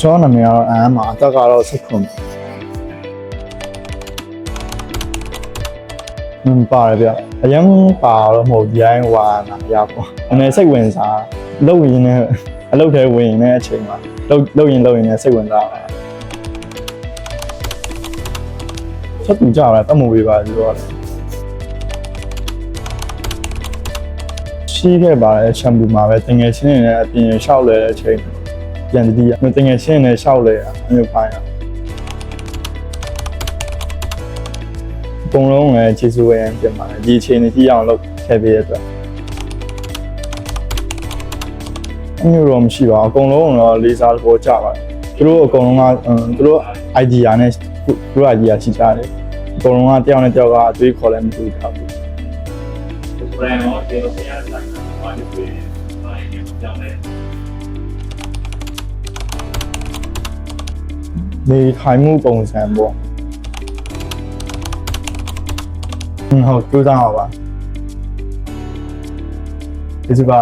ကျွန်တော်နာမည်ကတော့အမ်မှာအသက်ကတော့16ခုဟင်းပါတယ်ဗျအရင်ပါတော့မဟုတ်ရိုင်းဝါနာရပေါ့အမေစိတ်ဝင်စားလှုပ်ရင်းနဲ့အလုပ်ထဲဝင်နေတဲ့အချိန်မှာလှုပ်လှုပ်ရင်လှုပ်ရင်လည်းစိတ်ဝင်စားတယ်ဆက်တူကြတာတတ်မှုပေးပါလို့ပြောတယ်ရှိခဲ့ပါတယ်ချမ်ပူမှာပဲတင်ငယ်ချင်းတွေနဲ့အပြင်လျှောက်လဲတဲ့အချိန် ပြန်တတိယတင်ငယ်ချင်းတွေနဲ့လျှောက်လဲတာအမျိုးပိုင်းอ่ะပုံလုံးလည်းကျေးဇူးပဲပြင်ပါတယ်ဒီအချိန်ကြီးအောင်လုပ်ခဲ့ပေးရတဲ့အတွက်အမျိုးတော့မရှိပါဘူးအကုန်လုံးတော့လေးစားသဘောကျပါတယ်သူတို့အကုန်လုံးကသူတို့ idea နဲ့သူတို့ idea ရှိကြတယ်အကုန်လုံးကတယောက်နဲ့တယောက်ကအတွေးခေါ်လည်းမတူဘူးဘူး brand ရောဒီလိုပြရတာဘာလို့ပြလဲဘာလို့ ကြောင်းလဲနေထိုင်မှုပုံစံပေါ့ဟွန်းဟုတ်ကြိုးစားပါပါဒီစပါ